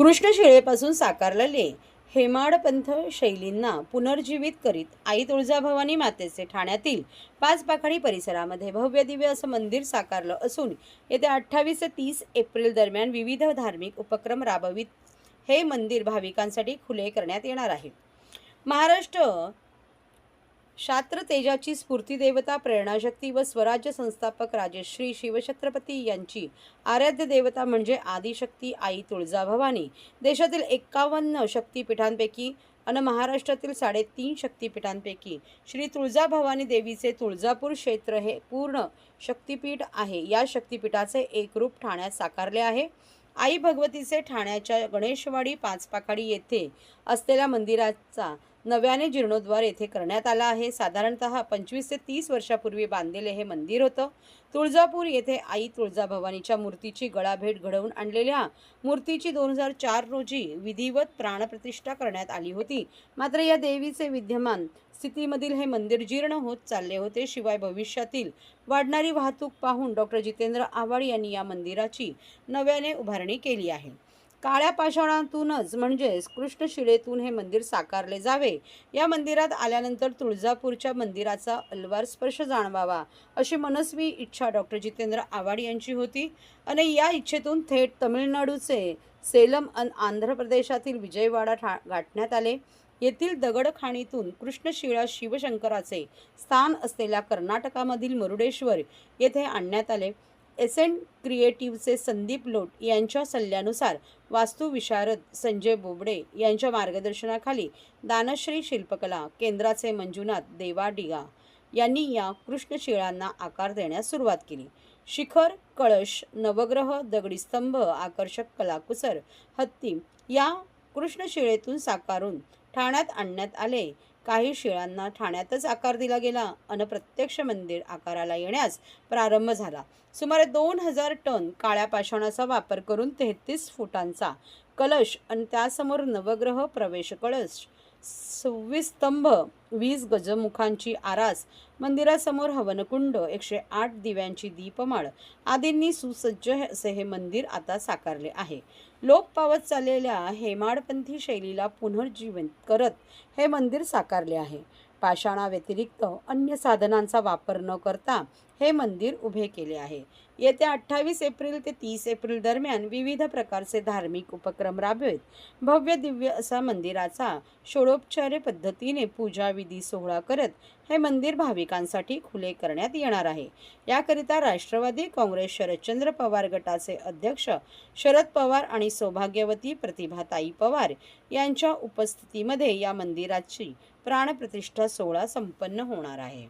कृष्णशिळेपासून साकारलेले हेमाडपंथ शैलींना पुनर्जीवित करीत आई तुळजाभवानी मातेचे ठाण्यातील पाच पाखाडी परिसरामध्ये भव्य दिव्य असं मंदिर साकारलं असून येत्या अठ्ठावीस ते तीस एप्रिल दरम्यान विविध धार्मिक उपक्रम राबवित हे मंदिर भाविकांसाठी खुले करण्यात येणार आहे. महाराष्ट्र शास्त्र तेजाची स्फूर्ती देवता प्रेरणाशक्ती व स्वराज्य संस्थापक राजश्री शिवछत्रपती यांची आराध्य देवता म्हणजे आदिशक्ती आई तुळजाभवानी देशातील एक्कावन्न शक्तीपीठांपैकी आणि महाराष्ट्रातील साडेतीन शक्तिपीठांपैकी श्री तुळजाभवानी देवीचे तुळजापूर क्षेत्र हे पूर्ण शक्तिपीठ आहे. या शक्तिपीठाचे एक रूप ठाण्यात साकारले आहे. आई भगवतीचे ठाण्याच्या गणेशवाडी पाचपाखाडी येथे असलेल्या मंदिराचा नव्याने जीर्णोद्धार येथे करण्यात आला आहे. साधारणतः पंचवीस ते तीस वर्षापूर्वी बांधलेले हे मंदिर होतं. तुळजापूर येथे आई तुळजाभवानीच्या मूर्तीची गळाभेट घडवून आणलेल्या मूर्तीची दोन हजार चार रोजी विधिवत प्राणप्रतिष्ठा करण्यात आली होती. मात्र या देवीचे विद्यमान स्थितीमधील हे मंदिर जीर्ण होत चालले होते. शिवाय भविष्यातील वाढणारी वाहतूक पाहून डॉक्टर जितेंद्र आव्हाड यांनी या मंदिराची नव्याने उभारणी केली आहे. काळ्या पाषाणातूनच म्हणजेच कृष्णशिळेतून हे मंदिर साकारले जावे. या मंदिरात आल्यानंतर तुळजापूरच्या मंदिराचा अलवार स्पर्श जाणवावा अशी मनस्वी इच्छा डॉक्टर जितेंद्र आव्हाड यांची होती. आणि या इच्छेतून थेट तमिळनाडूचे सेलम अन आंध्र प्रदेशातील विजयवाडा ठा गाठण्यात आले. येथील दगडखाणीतून कृष्णशिळा शिवशंकराचे स्थान असलेल्या कर्नाटकामधील मुरुडेश्वर येथे आणण्यात आले. एसेंट क्रिएटिव्हचे संदीप लोट यांच्या सल्ल्यानुसार वास्तुविशारद संजय बोबडे यांच्या मार्गदर्शनाखाली दानश्री शिल्पकला केंद्राचे मंजुनाथ देवाडिगा यांनी या कृष्णशिळांना आकार देण्यास सुरुवात केली. शिखर कळश नवग्रह दगडी स्तंभ आकर्षक कलाकुसर हत्ती या कृष्णशिळेतून साकारून ठाण्यात आणण्यात आले. काही शिळांना ठाण्यातच आकार दिला गेला. अन प्रत्यक्ष मंदिर आकाराला येण्यास प्रारंभ झाला. सुमारे दोन हजार टन काळ्या पाषाणाचा वापर करून तेहतीस फुटांचा कलश आणि त्यासमोर नवग्रह प्रवेश कळश सव्वीस स्तंभ वीस गजमुखांची आरास मंदिरासमोर हवनकुंड एकशे आठ दिव्यांची दीपमाळ आदींनी सुसज्ज असे हे मंदिर आता साकारले आहे. लोप पावत चाललेल्या हेमाडपंथी शैलीला पुनर्जीवन करत हे मंदिर साकारले आहे. पाषाणाव्यतिरिक्त अन्य साधनांचा वापर न करता हे मंदिर उभे केले आहे. येत्या अठ्ठावीस एप्रिल ते तीस एप्रिल दरम्यान विविध प्रकारचे धार्मिक उपक्रम राबवित. भव्य दिव्य असा मंदिराचा षोडोपचार्य पद्धतीने पूजाविधी सोहळा करत हे मंदिर भाविकांसाठी खुले करण्यात येणार आहे. याकरिता राष्ट्रवादी काँग्रेस शरदचंद्र पवार गटाचे अध्यक्ष शरद पवार आणि सौभाग्यवती प्रतिभाताई पवार यांच्या उपस्थितीमध्ये या मंदिराची प्राणप्रतिष्ठा सोहळा संपन्न होणार आहे.